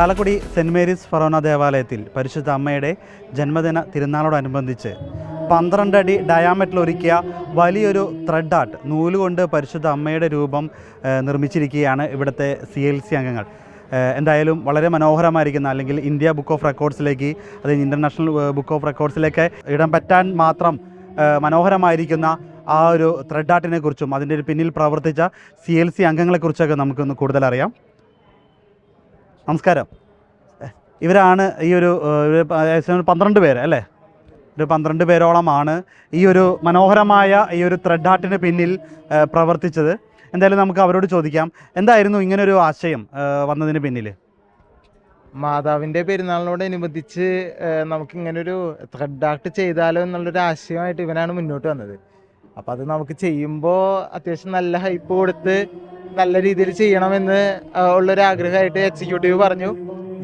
Chalakudy saint Mary's forane ദേവാലയത്തിൽ പരിശുദ്ധ അമ്മയുടെ ജന്മദിന തിരുനാളോടനുബന്ധിച്ച് പന്ത്രണ്ട് അടി ഡയാമറ്റിൽ ഒരുക്കിയ വലിയൊരു ത്രെഡ് ആർട്ട് നൂലുകൊണ്ട് പരിശുദ്ധ അമ്മയുടെ രൂപം നിർമ്മിച്ചിരിക്കുകയാണ് ഇവിടുത്തെ സി എൽ സി അംഗങ്ങൾ. എന്തായാലും വളരെ മനോഹരമായിരിക്കുന്ന അല്ലെങ്കിൽ ഇന്ത്യ ബുക്ക് ഓഫ് റെക്കോർഡ്സിലേക്ക് അത് ഇന്റർനാഷണൽ ബുക്ക് ഓഫ് റെക്കോർഡ്സിലേക്ക് ഇടം പറ്റാൻ മാത്രം മനോഹരമായിരിക്കുന്ന ആ ഒരു ത്രെഡ് ആർട്ടിനെ കുറിച്ചും അതിന്റെ പിന്നിൽ പ്രവർത്തിച്ച സി എൽ സി അംഗങ്ങളെക്കുറിച്ചൊക്കെ നമുക്കൊന്ന് കൂടുതലറിയാം. നമസ്കാരം. ഇവരാണ് ഈ ഒരു പന്ത്രണ്ട് പേര് അല്ലേ? ഒരു പന്ത്രണ്ട് പേരോളമാണ് ഈ ഒരു മനോഹരമായ ഈ ഒരു ത്രെഡ് ആർട്ടിന് പിന്നിൽ പ്രവർത്തിച്ചത്. എന്തായാലും നമുക്ക് അവരോട് ചോദിക്കാം. എന്തായിരുന്നു ഒരു ആശയം വന്നതിന് പിന്നിൽ മാതാവിന്റെ പെരുന്നാളിനോടനുബന്ധിച്ച് നമുക്ക് ഇങ്ങനൊരു ത്രെഡ് ആർട്ട് ചെയ്താലോ എന്നുള്ളൊരു ആശയമായിട്ട് ഇവനാണ് മുന്നോട്ട് വന്നത്. അപ്പോൾ അത് നമുക്ക് ചെയ്യുമ്പോൾ അത്യാവശ്യം നല്ല ഹൈപ്പ് കൊടുത്ത് നല്ല രീതിയിൽ ചെയ്യണമെന്ന് ഉള്ളൊരു ആഗ്രഹമായിട്ട് എക്സിക്യൂട്ടീവ് പറഞ്ഞു.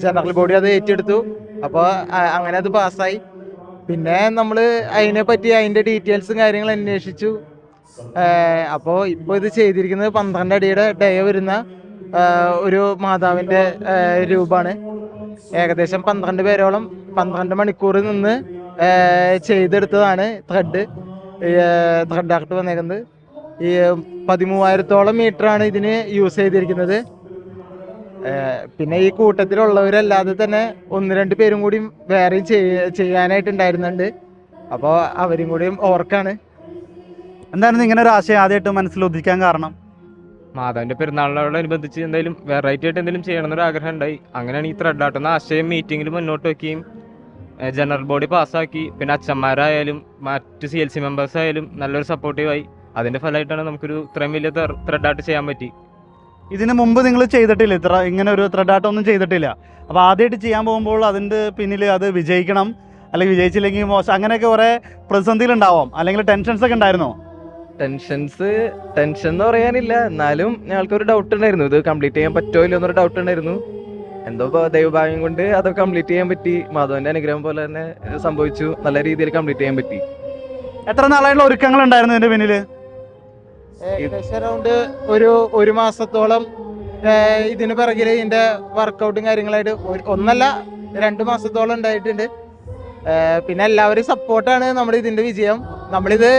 ജനറൽ ബോഡി അത് ഏറ്റെടുത്തു. അപ്പോൾ അങ്ങനെ അത് പാസ്സായി. പിന്നെ നമ്മൾ അതിനെ പറ്റി അതിന്റെ ഡീറ്റെയിൽസും കാര്യങ്ങളും അന്വേഷിച്ചു. അപ്പോൾ ഇപ്പോൾ ഇത് ചെയ്തിരിക്കുന്നത് പന്ത്രണ്ട് അടിയുടെ ഡയ വരുന്ന ഒരു മാതാവിന്റെ രൂപമാണ് ഏകദേശം പന്ത്രണ്ട് പേരോളം പന്ത്രണ്ട് മണിക്കൂർ നിന്ന് ചെയ്തെടുത്തതാണ് ത്രെഡ്. ത്രെഡ് ആർട്ട് വന്നേക്കുന്നത് ഈ പതിമൂവായിരത്തോളം മീറ്ററാണ് ഇതിന് യൂസ് ചെയ്തിരിക്കുന്നത്. പിന്നെ ഈ കൂട്ടത്തിലുള്ളവരല്ലാതെ തന്നെ ഒന്ന് രണ്ട് പേരും കൂടി വേറെയും ചെയ്യാനായിട്ട് ചെയ്യാനായിട്ടുണ്ടായിരുന്നുണ്ട്. അപ്പോൾ അവരും കൂടിയും ഓർക്കാണ്. എന്തായിരുന്നു ഇങ്ങനെ ഒരു ആശയം ആദ്യമായിട്ട് മനസ്സിൽ ഉദിക്കാൻ കാരണം? മാതാവിന്റെ പെരുന്നാളിനോടനുബന്ധിച്ച് എന്തായാലും വെറൈറ്റി ആയിട്ട് എന്തെങ്കിലും ചെയ്യണം എന്നൊരു ആഗ്രഹം ഉണ്ടായി അങ്ങനെയാണ് ഈ ത്രെഡ് ആട്ടുന്ന ആശയം മീറ്റിംഗിൽ മുന്നോട്ട് വെക്കുകയും ജനറൽ ബോഡി പാസ്സാക്കി പിന്നെ അച്ഛന്മാരായാലും മറ്റ് സി എൽ സി മെമ്പേഴ്സ് ആയാലും നല്ലൊരു സപ്പോർട്ടീവായി അതിന്റെ ഫലമായിട്ടാണ് നമുക്കൊരു ഇത്രയും വലിയ ത്രെഡ് ആട്ട് ചെയ്യാൻ പറ്റി. ഇതിന് മുമ്പ് നിങ്ങൾ ചെയ്തിട്ടില്ല. ഇത്ര ഇങ്ങനെ ഒരു ത്രെഡ് ഒന്നും ചെയ്തിട്ടില്ല. അപ്പോൾ ആദ്യമായിട്ട് ചെയ്യാൻ പോകുമ്പോൾ അതിന്റെ പിന്നിൽ അത് വിജയിക്കണം. അല്ലെങ്കിൽ വിജയിച്ചില്ലെങ്കിൽ മോശം. അങ്ങനെയൊക്കെ കുറേ പ്രതിസന്ധിയിലുണ്ടാവാം അല്ലെങ്കിൽ ടെൻഷൻസ് ഒക്കെ ഉണ്ടായിരുന്നോ? ടെൻഷൻസ് ടെൻഷൻ എന്ന് പറയാനില്ല. എന്നാലും ഞങ്ങൾക്കൊരു ഡൗട്ട് ഉണ്ടായിരുന്നു. ഇത് കംപ്ലീറ്റ് ചെയ്യാൻ പറ്റുമോ ഇല്ലയോ എന്നൊരു ഡൗട്ട് ഉണ്ടായിരുന്നു. എന്തോ ദൈവഭാഗ്യം കൊണ്ട് അത് കംപ്ലീറ്റ് ചെയ്യാൻ പറ്റി. മാധവന്റെ അനുഗ്രഹം പോലെ തന്നെ സംഭവിച്ചു. നല്ല രീതിയിൽ കംപ്ലീറ്റ് ചെയ്യാൻ പറ്റി. എത്ര നാളായിട്ടുള്ള ഒരുക്കങ്ങൾ ഉണ്ടായിരുന്നു ഇതിന്റെ പിന്നിൽ ഏകദേശം അറൗണ്ട് ഒരു ഒരു മാസത്തോളം ഇതിന് പിറകിൽ ഇതിന്റെ വർക്കൗട്ടും കാര്യങ്ങളായിട്ട് ഒന്നല്ല രണ്ട് മാസത്തോളം ഉണ്ടായിട്ടുണ്ട്. പിന്നെ എല്ലാവരും സപ്പോർട്ടാണ് നമ്മുടെ ഇതിന്റെ വിജയം. നമ്മളിത്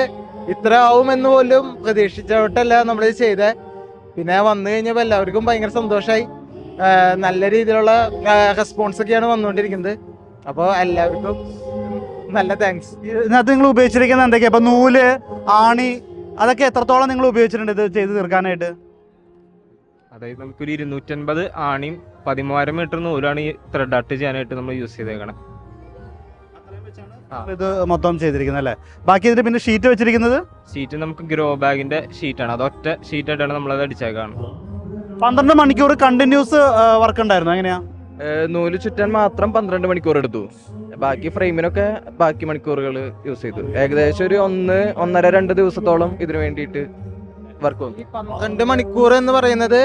ഇത്ര ആവുമെന്ന് പോലും പ്രതീക്ഷിച്ചോട്ടല്ല നമ്മളിത് ചെയ്തത് പിന്നെ വന്നു കഴിഞ്ഞപ്പോൾ എല്ലാവർക്കും ഭയങ്കര സന്തോഷമായി നല്ല രീതിയിലുള്ള റെസ്പോൺസ് ഒക്കെയാണ് വന്നുകൊണ്ടിരിക്കുന്നത്. അപ്പോൾ എല്ലാവർക്കും നല്ല താങ്ക്സ് ഇതിനകത്ത് നിങ്ങൾ ഉപയോഗിച്ചിരിക്കുന്നത് എന്തൊക്കെയാ? അപ്പൊ നൂൽ ആണി അതൊക്കെ എത്രത്തോളം നിങ്ങൾ ഉപയോഗിച്ചിട്ടുണ്ട് ഇത് ചെയ്ത് തീർക്കാനായിട്ട്? അതായത് നമുക്കൊരു ഇരുന്നൂറ്റൻപത് ആണിയും പതിമൂവായിരം മീറ്റർ നൂലാണ് ഈ ത്രെഡ് അട്ട് ചെയ്യാനായിട്ട് നമ്മൾ യൂസ് ചെയ്തേക്കണം. ഇത് മൊത്തം ചെയ്തിരിക്കുന്നത് അല്ലേ? ബാക്കി ഇതിന് പിന്നെ ഷീറ്റ് വെച്ചിരിക്കുന്നത്? ഷീറ്റ് നമുക്ക് ഗ്രോ ബാഗിന്റെ ഷീറ്റാണ് അത് ഒറ്റ ഷീറ്റായിട്ടാണ് നമ്മളത് അടിച്ചേക്കാണ്. പന്ത്രണ്ട് മണിക്കൂർ കണ്ടിന്യൂസ് വർക്ക് ഉണ്ടായിരുന്നു. എങ്ങനെയാ? നൂൽ ചുറ്റാൻ മാത്രം പന്ത്രണ്ട് മണിക്കൂർ എടുത്തു. ബാക്കി ഫ്രെയിമിനൊക്കെ ബാക്കി മണിക്കൂറുകൾ യൂസ് ചെയ്തു. ഏകദേശം ഒരു ഒന്ന് ഒന്നര രണ്ട് ദിവസത്തോളം ഇതിനു വേണ്ടിയിട്ട് വർക്ക് വന്നു. പന്ത്രണ്ട് മണിക്കൂർ എന്ന് പറയുന്നത്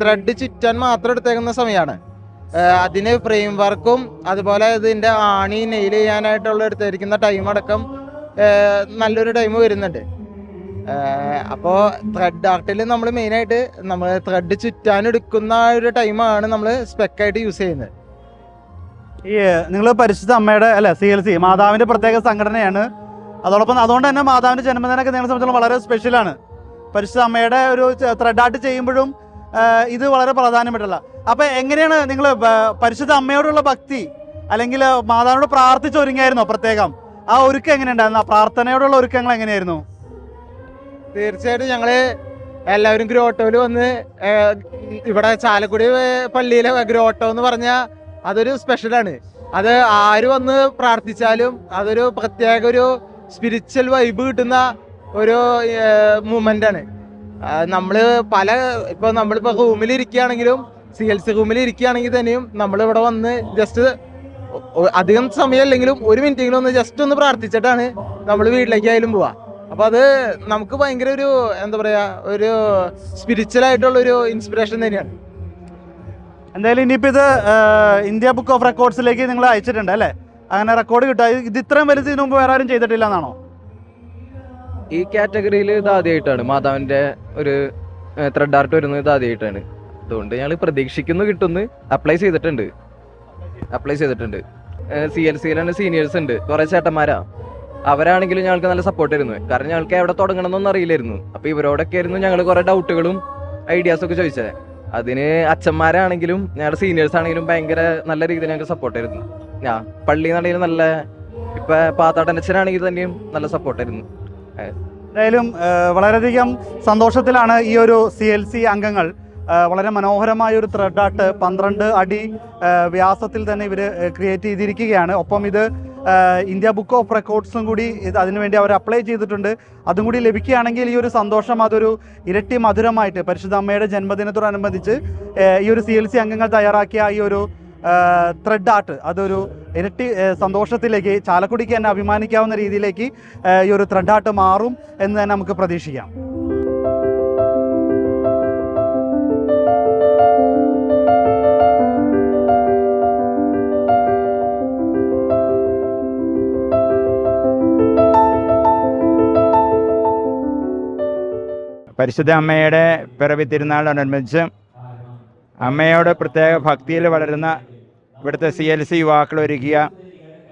ത്രെഡ് ചുറ്റാൻ മാത്രം എടുത്തേക്കുന്ന സമയമാണ്. അതിന് ഫ്രെയിം വർക്കും അതുപോലെ ഇതിന്റെ ആണി നെയിൽ ചെയ്യാനായിട്ടുള്ള എടുത്തിരിക്കുന്ന ടൈം അടക്കം നല്ലൊരു ടൈം വരുന്നുണ്ട്. അപ്പോൾ ത്രെഡ് ആർട്ടിൽ നമ്മൾ മെയിനായിട്ട് നമ്മൾ ത്രെഡ് ചുറ്റാൻ എടുക്കുന്ന ഒരു ടൈമാണ് നമ്മൾ സ്പെക്കായിട്ട് യൂസ് ചെയ്യുന്നത്. ഈ നിങ്ങൾ പരിശുദ്ധ അമ്മയുടെ അല്ലെ സി എൽ സി മാതാവിന്റെ പ്രത്യേക സംഘടനയാണ്. അതോടൊപ്പം അതുകൊണ്ട് തന്നെ മാതാവിന്റെ ജന്മദിനമൊക്കെ നിങ്ങളെ സംബന്ധിച്ചിടത്തോളം വളരെ സ്പെഷ്യലാണ് പരിശുദ്ധ അമ്മയുടെ ഒരു ത്രെഡ് ആർട്ട് ചെയ്യുമ്പോഴും ഇത് വളരെ പ്രധാനപ്പെട്ടുള്ള അപ്പോൾ എങ്ങനെയാണ് നിങ്ങൾ പരിശുദ്ധ അമ്മയോടുള്ള ഭക്തി അല്ലെങ്കിൽ മാതാവിനോട് പ്രാർത്ഥിച്ച് ഒരുങ്ങിയായിരുന്നോ പ്രത്യേകം? ആ ഒരുക്കം എങ്ങനെയുണ്ടായിരുന്നു? ആ പ്രാർത്ഥനയോടുള്ള ഒരുക്കങ്ങൾ എങ്ങനെയായിരുന്നു? തീർച്ചയായിട്ടും ഞങ്ങൾ എല്ലാവരും ഗ്രോട്ടോയിൽ വന്ന് ഇവിടെ ചാലക്കുടി പള്ളിയിലെ ഗ്രോട്ടോ എന്ന് പറഞ്ഞാൽ അതൊരു സ്പെഷ്യലാണ്. അത് ആര് വന്ന് പ്രാർത്ഥിച്ചാലും അതൊരു പ്രത്യേക ഒരു സ്പിരിച്വൽ വൈബ് കിട്ടുന്ന ഒരു ആ, നമ്മൾ പല ഇപ്പൊ നമ്മളിപ്പോ റൂമിൽ ഇരിക്കുകയാണെങ്കിലും സി എൽ സി റൂമിൽ ഇരിക്കുകയാണെങ്കിൽ തന്നെയും നമ്മൾ ഇവിടെ വന്ന് ജസ്റ്റ് അധികം സമയമല്ലെങ്കിലും ഒരു മിനിറ്റെങ്കിലും ഒന്ന് ജസ്റ്റ് ഒന്ന് പ്രാർത്ഥിച്ചിട്ടാണ് നമ്മൾ വീട്ടിലേക്ക് ആയാലും പോവാ. അപ്പൊ അത് നമുക്ക് ഭയങ്കര ഒരു എന്താ പറയുക ഒരു സ്പിരിച്വൽ ആയിട്ടുള്ള ഒരു ഇൻസ്പിറേഷൻ തന്നെയാണ്. എന്തായാലും ഇനിയിപ്പോൾ ഇത് ഇന്ത്യ ബുക്ക് ഓഫ് റെക്കോർഡ്സിലേക്ക് നിങ്ങൾ അയച്ചിട്ടുണ്ട് അല്ലേ? അങ്ങനെ റെക്കോർഡ് കിട്ടുക ഇത് ഇത്രയും വലുത് ഇതിനു മുമ്പ് വേറെ ആരും ചെയ്തിട്ടില്ല എന്നാണോ ഈ കാറ്റഗറിയിൽ ഇത് ആദ്യമായിട്ടാണ് മാധവന്റെ ഒരു ത്രെഡ് ആർട്ട് വരുന്നത് ഇത് ആദ്യമായിട്ടാണ് അതുകൊണ്ട് ഞങ്ങൾ പ്രതീക്ഷിക്കുന്നു കിട്ടുന്നു. അപ്ലൈ ചെയ്തിട്ടുണ്ട്. അപ്ലൈ ചെയ്തിട്ടുണ്ട്. സി എൽ സിയിലാണ് സീനിയേഴ്സ് ഉണ്ട്. കുറെ ചേട്ടന്മാരാ? അവരാണെങ്കിലും ഞങ്ങൾക്ക് നല്ല സപ്പോർട്ട് ആയിരുന്നു. കാരണം ഞങ്ങൾക്ക് എവിടെ തുടങ്ങണം എന്നൊന്നും അറിയില്ലായിരുന്നു. അപ്പൊ ഇവരോടൊക്കെ ആയിരുന്നു ഞങ്ങൾ കുറെ ഡൗട്ടുകളും ഐഡിയാസ് ഒക്കെ ചോദിച്ചത്. അതിന് അച്ഛന്മാരാണെങ്കിലും ഞങ്ങളുടെ സീനിയേഴ്സ് ആണെങ്കിലും ഭയങ്കര നല്ല രീതിയിൽ ഞങ്ങൾക്ക് സപ്പോർട്ട് ആയിരുന്നു. പള്ളി പള്ളിയിൽ നല്ല ഇപ്പൊ പാത്താട്ടനച്ഛനാണെങ്കിൽ തന്നെയും നല്ല സപ്പോർട്ട് ആയിരുന്നു. എന്തായാലും വളരെയധികം സന്തോഷത്തിലാണ് ഈ ഒരു സി എൽ സി അംഗങ്ങൾ. വളരെ മനോഹരമായ ഒരു ത്രെഡ് ആട്ട് പന്ത്രണ്ട് അടി വ്യാസത്തിൽ തന്നെ ഇവർ ക്രിയേറ്റ് ചെയ്തിരിക്കുകയാണ്. ഒപ്പം ഇത് ഇന്ത്യ ബുക്ക് ഓഫ് റെക്കോർഡ്സും കൂടി അതിനുവേണ്ടി അവർ അപ്ലൈ ചെയ്തിട്ടുണ്ട്. അതും കൂടി ലഭിക്കുകയാണെങ്കിൽ ഈ ഒരു സന്തോഷം അതൊരു ഇരട്ടി മധുരമായിട്ട് പരിശുദ്ധ അമ്മയുടെ ജന്മദിനത്തോടനുബന്ധിച്ച് ഈ ഒരു സി എൽ സി അംഗങ്ങൾ തയ്യാറാക്കിയ ഈ ഒരു ത്രെഡ് ആർട്ട് അതൊരു ഇരട്ടി സന്തോഷത്തിലേക്ക് ചാലക്കുടിക്ക് തന്നെ അഭിമാനിക്കാവുന്ന രീതിയിലേക്ക് ഈ ഒരു ത്രെഡ് ആർട്ട് മാറും എന്ന് തന്നെ നമുക്ക് പ്രതീക്ഷിക്കാം. പരിശുദ്ധ അമ്മയുടെ പിറവി തിരുനാളിനോടനുബന്ധിച്ച് അമ്മയോട് പ്രത്യേക ഭക്തിയിൽ വളരുന്ന ഇവിടുത്തെ സി എൽ സി യുവാക്കൾ ഒരുക്കിയ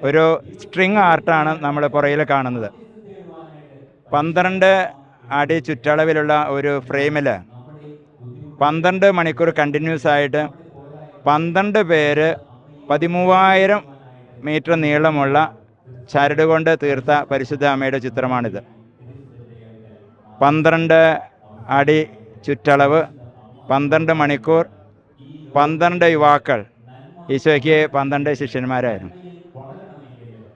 ഒരു സ്ട്രിങ് ആർട്ടാണ് നമ്മൾ പുറയിൽ കാണുന്നത്. പന്ത്രണ്ട് അടി ചുറ്റളവിലുള്ള ഒരു ഫ്രെയിമിൽ പന്ത്രണ്ട് മണിക്കൂർ കണ്ടിന്യൂസ് ആയിട്ട് പന്ത്രണ്ട് പേര് പതിമൂവായിരം മീറ്റർ നീളമുള്ള ചരട് കൊണ്ട് തീർത്ത പരിശുദ്ധ അമ്മയുടെ ചിത്രമാണിത്. പന്ത്രണ്ട് അടി ചുറ്റളവ് പന്ത്രണ്ട് മണിക്കൂർ പന്ത്രണ്ട് യുവാക്കൾ. ഈശോയ്ക്ക് പന്ത്രണ്ട് ശിഷ്യന്മാരായിരുന്നു.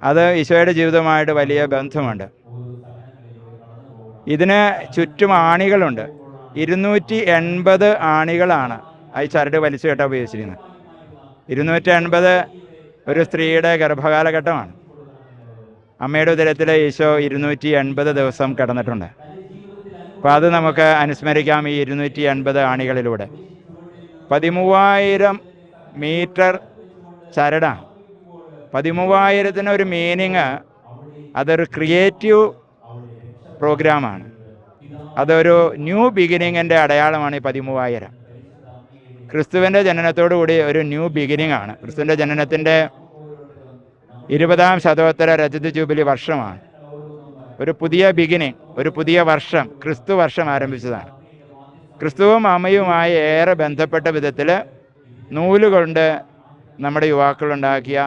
അത് ഈശോയുടെ ജീവിതവുമായിട്ട് വലിയ ബന്ധമുണ്ട്. ഇതിന് ചുറ്റും ആണികളുണ്ട്. ഇരുന്നൂറ്റി എൺപത് ആണികളാണ് ഈ ചരട് വലിച്ചു കെട്ടാൻ ഉപയോഗിച്ചിരിക്കുന്നത്. ഇരുന്നൂറ്റി എൺപത് ഒരു സ്ത്രീയുടെ ഗർഭകാലഘട്ടമാണ്. അമ്മയുടെ ഉദരത്തിൽ ഈശോ ഇരുന്നൂറ്റി എൺപത് ദിവസം കിടന്നിട്ടുണ്ട്. അപ്പോൾ അത് നമുക്ക് അനുസ്മരിക്കാം ഈ ഇരുന്നൂറ്റി എൺപത് ആണികളിലൂടെ. പതിമൂവായിരം മീറ്റർ ചരട. പതിമൂവായിരത്തിന് ഒരു മീനിങ് അതൊരു ക്രിയേറ്റീവ് പ്രോഗ്രാമാണ്. അതൊരു ന്യൂ ബിഗിനിങ്ങിന്റെ അടയാളമാണ് ഈ പതിമൂവായിരം. ക്രിസ്തുവിന്റെ ജനനത്തോടുകൂടി ഒരു ന്യൂ ബിഗിനിങ് ആണ് ക്രിസ്തുവിന്റെ ജനനത്തിന്റെ ഇരുപതാം ശതോത്തര രജത ജൂബിലി വർഷമാണ്. ഒരു പുതിയ ബിഗിനിങ് ഒരു പുതിയ വർഷം ക്രിസ്തു വർഷം ആരംഭിച്ചതാണ്. ക്രിസ്തുവും അമ്മയുമായി ഏറെ ബന്ധപ്പെട്ട വിധത്തിൽ നൂലുകൊണ്ട് നമ്മുടെ യുവാക്കളുണ്ടാക്കിയ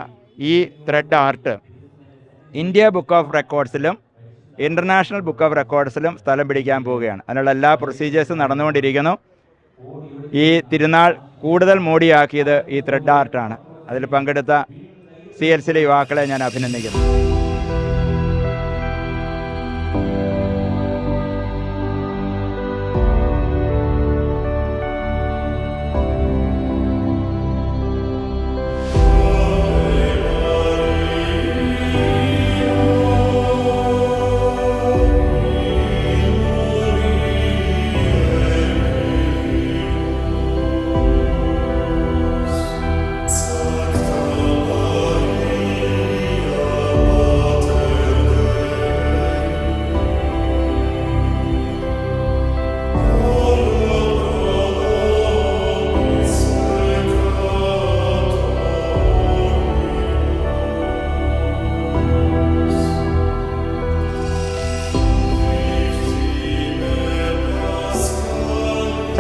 ഈ thread art India book of റെക്കോർഡ്സിലും international book of റെക്കോർഡ്സിലും സ്ഥലം പിടിക്കാൻ പോവുകയാണ്. അതിനുള്ള എല്ലാ പ്രൊസീജിയേഴ്സും നടന്നുകൊണ്ടിരിക്കുന്നു. ഈ തിരുനാൾ കൂടുതൽ മോടിയാക്കിയത് ഈ ത്രെഡ് ആർട്ടാണ് അതിൽ പങ്കെടുത്ത സി എൽ സിയിലെ യുവാക്കളെ ഞാൻ അഭിനന്ദിക്കുന്നു.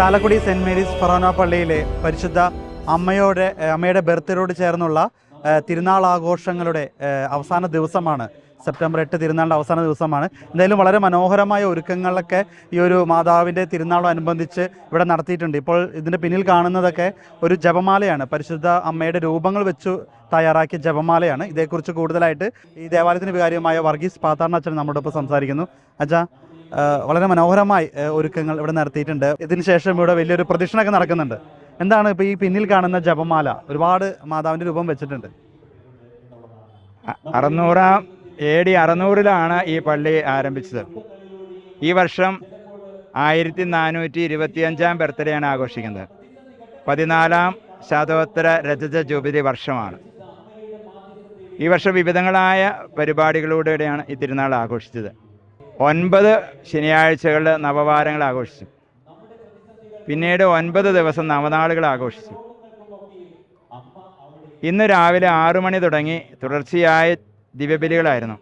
ചാലക്കുടി സെന്റ് മേരീസ് ഫൊറോന പള്ളിയിലെ പരിശുദ്ധ അമ്മയോടെ അമ്മയുടെ ബർത്ത്ഡേയോട് ചേർന്നുള്ള തിരുനാൾ ആഘോഷങ്ങളുടെ അവസാന ദിവസമാണ്. സെപ്റ്റംബർ എട്ട് തിരുനാളിന്റെ അവസാന ദിവസമാണ്. എന്തായാലും വളരെ മനോഹരമായ ഒരുക്കങ്ങളൊക്കെ ഈ ഒരു മാതാവിന്റെ തിരുനാളോടനുബന്ധിച്ച് ഇവിടെ നടത്തിയിട്ടുണ്ട്. ഇപ്പോൾ ഇതിന്റെ പിന്നിൽ കാണുന്നതൊക്കെ ഒരു ജപമാലയാണ്. പരിശുദ്ധ അമ്മയുടെ രൂപങ്ങൾ വെച്ചു തയ്യാറാക്കിയ ജപമാലയാണ്. ഇതേക്കുറിച്ച് കൂടുതലായിട്ട് ഈ ദേവാലയത്തിന് വികാരിയുമായ വർഗീസ് പാത്താർണാച്ചൻ നമ്മുടെ ഇപ്പോൾ സംസാരിക്കുന്നു. അച്ഛാ വളരെ മനോഹരമായി ഒരുക്കങ്ങൾ ഇവിടെ നടത്തിയിട്ടുണ്ട്. ഇതിനുശേഷം ഇവിടെ വലിയൊരു പ്രദക്ഷിണമൊക്കെ നടക്കുന്നുണ്ട്. എന്താണ് ഇപ്പോൾ ഈ പിന്നിൽ കാണുന്ന ജപമാല? ഒരുപാട് മാതാവിന്റെ രൂപം വെച്ചിട്ടുണ്ട്. അറുന്നൂറാം എ ഡി അറുന്നൂറിലാണ് ഈ പള്ളി ആരംഭിച്ചത്. ഈ വർഷം ആയിരത്തി നാനൂറ്റി ഇരുപത്തിയഞ്ചാം ബർത്ത്ഡേയാണ് ആഘോഷിക്കുന്നത്. പതിനാലാം ശതോത്തര രജത ജൂബിലി വർഷമാണ്. ഈ വർഷം വിവിധങ്ങളായ പരിപാടികളിലൂടെയാണ് ഈ തിരുനാൾ ആഘോഷിച്ചത്. ഒൻപത് ശനിയാഴ്ചകൾ നവവാരങ്ങൾ ആഘോഷിച്ചു. പിന്നീട് ഒൻപത് ദിവസം നവനാളുകൾ ആഘോഷിച്ചു. ഇന്ന് രാവിലെ ആറു മണി തുടങ്ങി തുടർച്ചയായ ദിവ്യബലികളായിരുന്നു.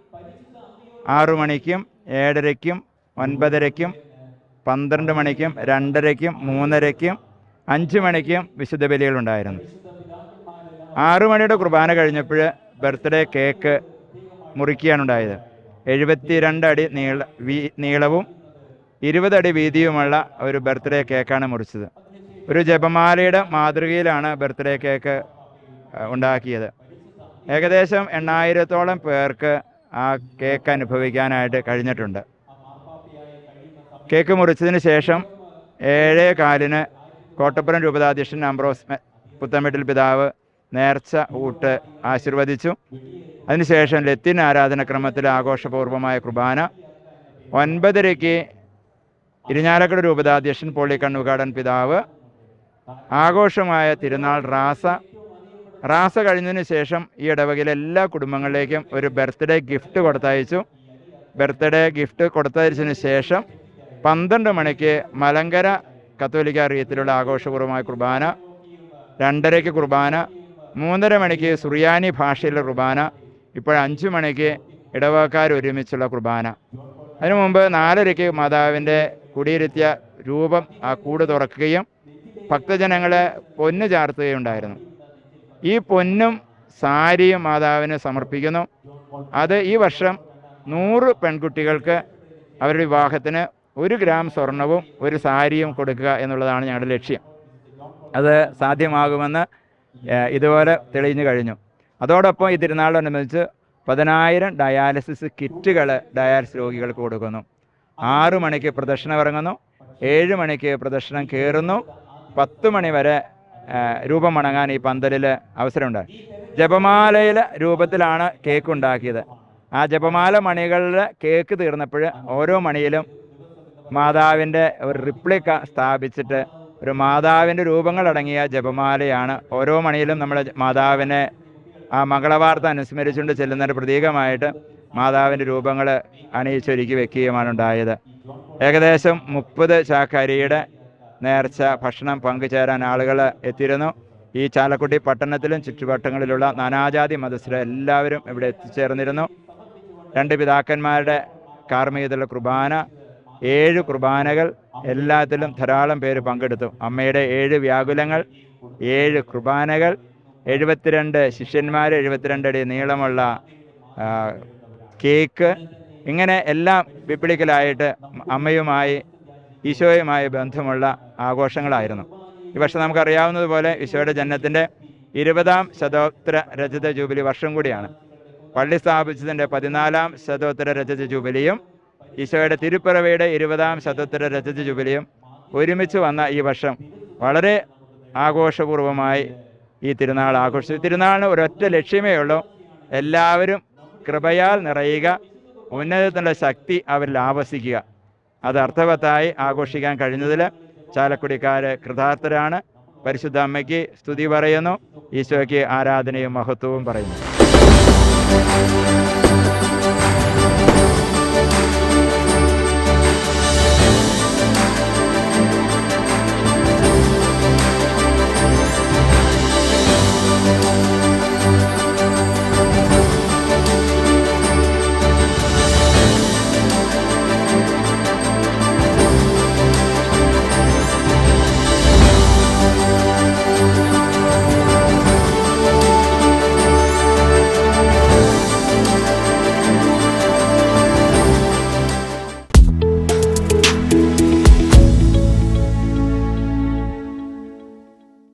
ആറു മണിക്കും ഏഴരയ്ക്കും ഒൻപതരയ്ക്കും പന്ത്രണ്ട് മണിക്കും രണ്ടരയ്ക്കും മൂന്നരയ്ക്കും അഞ്ച് മണിക്കും വിശുദ്ധ ബലികളുണ്ടായിരുന്നു ആറു മണിയുടെ കുർബാന കഴിഞ്ഞപ്പോൾ ബർത്ത്ഡേ കേക്ക് മുറിക്കുകയാണുണ്ടായത് എഴുപത്തിരണ്ട് അടി നീള വീ നീളവും ഇരുപത് അടി വീതിയുമുള്ള ഒരു ബർത്ത്ഡേ കേക്കാണ് മുറിച്ചത്. ഒരു ജപമാലയുടെ മാതൃകയിലാണ് ബർത്ത്ഡേ കേക്ക് ഉണ്ടാക്കിയത്. ഏകദേശം എണ്ണായിരത്തോളം പേർക്ക് ആ കേക്ക് അനുഭവിക്കാനായിട്ട് കഴിഞ്ഞിട്ടുണ്ട്. കേക്ക് മുറിച്ചതിന് ശേഷം ഏഴേ കാലിന് കോട്ടപ്പുറം രൂപതാധ്യക്ഷൻ അംബ്രോസ് പുത്തമ്പെട്ടിൽ പിതാവ് നേർച്ച ഊട്ട് ആശീർവദിച്ചു. അതിനുശേഷം ലത്തീൻ ആരാധനക്രമത്തിൽ ആഘോഷപൂർവമായ കുർബാന. ഒൻപതരയ്ക്ക് ഇരിഞ്ഞാലക്കട രൂപതാധ്യക്ഷൻ പോളി കണ്ണുകാടൻ പിതാവ്. ആഘോഷമായ തിരുനാൾ റാസ. റാസ കഴിഞ്ഞതിന് ശേഷം ഈ ഇടവകയിലെ എല്ലാ കുടുംബങ്ങളിലേക്കും ഒരു ബർത്ത്ഡേ ഗിഫ്റ്റ് കൊടുത്തയച്ചു. ബർത്ത്ഡേ ഗിഫ്റ്റ് കൊടുത്തയച്ചതിന് ശേഷം പന്ത്രണ്ട് മണിക്ക് മലങ്കര കത്തോലിക്ക റീത്തിലുള്ള ആഘോഷപൂർവമായ കുർബാന. രണ്ടരയ്ക്ക് കുർബാന. മൂന്നര മണിക്ക് സുറിയാനി ഭാഷയിലെ കുർബാന ഇപ്പോൾ അഞ്ച് മണിക്ക് ഇടവക്കാർ ഒരുമിച്ചുള്ള കുർബാന. അതിനു മുമ്പ് നാലരയ്ക്ക് മാതാവിന്റെ കുടിയിരുത്തിയ രൂപം ആ കൂട് തുറക്കുകയും ഭക്തജനങ്ങളെ പൊന്ന് ചാർത്തുകയുണ്ടായിരുന്നു. ഈ പൊന്നും സാരിയും മാതാവിന് സമർപ്പിക്കുന്നു. അത് ഈ വർഷം നൂറ് പെൺകുട്ടികൾക്ക് അവരുടെ വിവാഹത്തിന് ഒരു ഗ്രാം സ്വർണവും ഒരു സാരിയും കൊടുക്കുക എന്നുള്ളതാണ് ഞങ്ങളുടെ ലക്ഷ്യം. അത് സാധ്യമാകുമെന്ന് ഇതുപോലെ തെളിഞ്ഞു കഴിഞ്ഞു. അതോടൊപ്പം ഈ തിരുനാളോടനുബന്ധിച്ച് പതിനായിരം ഡയാലിസിസ് കിറ്റുകൾ ഡയാലിസിസ് രോഗികൾക്ക് കൊടുക്കുന്നു. ആറു മണിക്ക് പ്രദർശനം ഇറങ്ങുന്നു ഏഴ് മണിക്ക് പ്രദർശനം കയറുന്നു പത്ത് മണി വരെ രൂപം മണങ്ങാൻ ഈ പന്തലിൽ അവസരമുണ്ട്. ജപമാലയിലെ രൂപത്തിലാണ് കേക്ക് ഉണ്ടാക്കിയത്. ആ ജപമാല മണികളിൽ കേക്ക് തീർന്നപ്പോൾ ഓരോ മണിയിലും മാതാവിന്റെ ഒരു റിപ്ലിക്ക സ്ഥാപിച്ചിട്ട് ഒരു മാതാവിന്റെ രൂപങ്ങളടങ്ങിയ ജപമാലയാണ്. ഓരോ മണിയിലും നമ്മൾ മാതാവിനെ ആ മംഗളവാർത്ത അനുസ്മരിച്ചുകൊണ്ട് ചെല്ലുന്ന ഒരു പ്രതീകമായിട്ട് മാതാവിന്റെ രൂപങ്ങൾ അണിയിച്ചൊരുക്കി വെക്കുകയുമാണ് ഉണ്ടായത്. ഏകദേശം മുപ്പത് ചാക്കരിയുടെ നേർച്ച ഭക്ഷണം പങ്കുചേരാൻ ആളുകൾ എത്തിയിരുന്നു. ഈ ചാലക്കുടി പട്ടണത്തിലും ചുറ്റുവട്ടങ്ങളിലുള്ള നാനാജാതി മതസ്ഥരെ എല്ലാവരും ഇവിടെ എത്തിച്ചേർന്നിരുന്നു. രണ്ട് പിതാക്കന്മാരുടെ കാർമ്മികതയുള്ള കുർബാന ഏഴ് കുർബാനകൾ എല്ലാത്തിലും ധാരാളം പേര് പങ്കെടുത്തു. അമ്മയുടെ ഏഴ് വ്യാകുലങ്ങൾ ഏഴ് കുർബാനകൾ എഴുപത്തിരണ്ട് ശിഷ്യന്മാർ എഴുപത്തിരണ്ട് അടി നീളമുള്ള കേക്ക്. ഇങ്ങനെ എല്ലാം ബിബ്ലിക്കലായിട്ട് അമ്മയുമായി ഈശോയുമായി ബന്ധമുള്ള ആഘോഷങ്ങളായിരുന്നു. ഈ വർഷം നമുക്കറിയാവുന്നതുപോലെ ഈശോയുടെ ജനനത്തിന്റെ ഇരുപതാം ശതോത്തര രജത ജൂബിലി വർഷം കൂടിയാണ്. പള്ളി സ്ഥാപിച്ചതിന്റെ പതിനാലാം ശതോത്തര രജത ജൂബിലിയും ഈശോയുടെ തിരുപ്പിറവയുടെ ഇരുപതാം ശതോത്തര രജത ജുബിലിയും ഒരുമിച്ച് വന്ന ഈ വർഷം വളരെ ആഘോഷപൂർവമായി ഈ തിരുനാൾ ആഘോഷിച്ചു. തിരുനാളിന് ഒരൊറ്റ ലക്ഷ്യമേ ഉള്ളൂ. എല്ലാവരും കൃപയാൽ നിറയുക ഉന്നതത്തിന്റെ ശക്തി അവരിൽ ആവസിക്കുക. അത് അർത്ഥവത്തായി ആഘോഷിക്കാൻ കഴിഞ്ഞതിൽ ചാലക്കുടിക്കാർ കൃതാർത്ഥരാണ്. പരിശുദ്ധ അമ്മയ്ക്ക് സ്തുതി പറയുന്നു. ഈശോയ്ക്ക് ആരാധനയും മഹത്വവും പറയുന്നു.